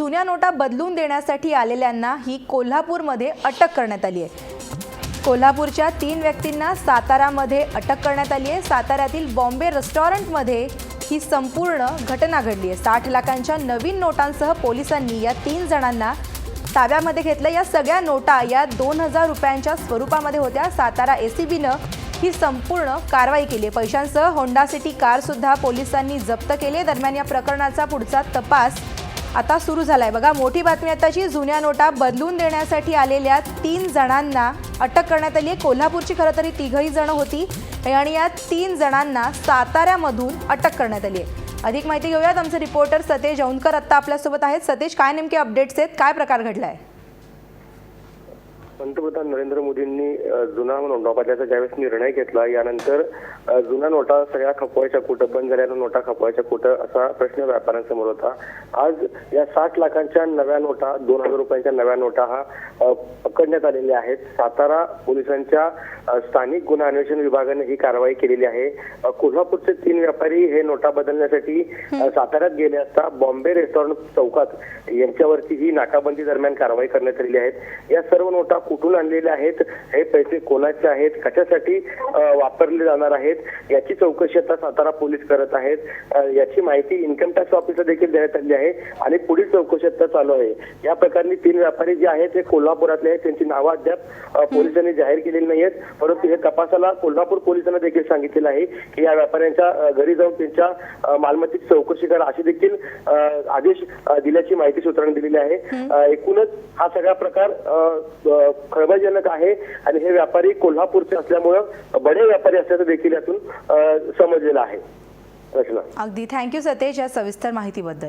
जुन्या नोटा बदलून देण्यासाठी आलेल्यांना ही कोल्हापूरमध्ये अटक करण्यात आली आहे. कोल्हापूरच्या तीन व्यक्तींना सातारामध्ये अटक करण्यात आली आहे. साताऱ्यातील बॉम्बे रेस्टॉरंटमध्ये ही संपूर्ण घटना घडली आहे. साठ लाखांच्या नवीन नोटांसह पोलिसांनी या तीन जणांना ताब्यामध्ये घेतलं. या सगळ्या नोटा या दोन हजार रुपयांच्या स्वरूपामध्ये होत्या. सातारा ए सी बीनं ही संपूर्ण कारवाई केली आहे. पैशांसह होंडा सिटी कारसुद्धा पोलिसांनी जप्त केली दरम्यान या प्रकरणाचा पुढचा तपास आता सुरू झालाय. बघा मोठी बातमी आताची जुन्या नोटा बदलून देण्यासाठी आलेल्या तीन जणांना अटक करण्यात आली आहे. कोल्हापूरची खरं तरी तिघही जण होती आणि या तीन जणांना साताऱ्यामधून अटक करण्यात आली आहे. अधिक माहिती घेऊयात. आमचे रिपोर्टर सतेज औंधकर आत्ता आपल्यासोबत आहेत. सतेज काय नेमके अपडेट्स आहेत? काय प्रकार घडलाय? पंतप्रधान नरेंद्र मोदींनी जुना नोटा बदलायचा ज्यावेळेस निर्णय घेतला यानंतर अ, जुना नोटा सगळ्या खपवायच्या कुठं बंद झाल्यानं नोटा खपवायच्या कुठं असा प्रश्न व्यापाऱ्यांसमोर होता. आज या साठ लाखांच्या नव्या नोटा दोन हजार रुपयांच्या नव्या नोटा हा पकडण्यात आलेल्या आहेत. सातारा पोलिसांच्या स्थानिक गुन्हा अन्वेषण विभागाने ही कारवाई केलेली आहे. कोल्हापूरचे तीन व्यापारी हे नोटा बदलण्यासाठी साताऱ्यात गेले असता बॉम्बे रेस्टॉरंट चौकात यांच्यावरती ही नाकाबंदी दरम्यान कारवाई करण्यात आलेली आहे. या सर्व नोटा कुठून आणलेल्या आहेत हे पैसे कोणाचे आहेत कशासाठी वापरले जाणार आहेत याची चौकशी आता सातारा पोलीस करत आहेत. याची माहिती इन्कम टॅक्स ऑफिसला देखील देण्यात आली आहे आणि पुढील चौकशी आता चालू आहे. या प्रकरणी तीन व्यापारी जे आहेत ते कोल्हापुरातले आहेत. त्यांची नावं अद्याप पोलिसांनी जाहीर केलेली नाही आहेत परंतु हे तपासाला कोल्हापूर पोलिसांना देखील सांगितलेलं आहे की या व्यापाऱ्यांच्या घरी जाऊन त्यांच्या मालमत्तेची चौकशी करा अशी देखील आदेश दिल्याची माहिती सूत्रांनी दिलेली आहे. एकूणच हा सगळा प्रकार खळबळजनक आहे आणि हे व्यापारी कोल्हापूरचे असल्यामुळं बडे व्यापारी असल्याचं देखील यातून समजलेलं आहे. रचना. अगदी. थँक्यू सतेज या सविस्तर माहितीबद्दल.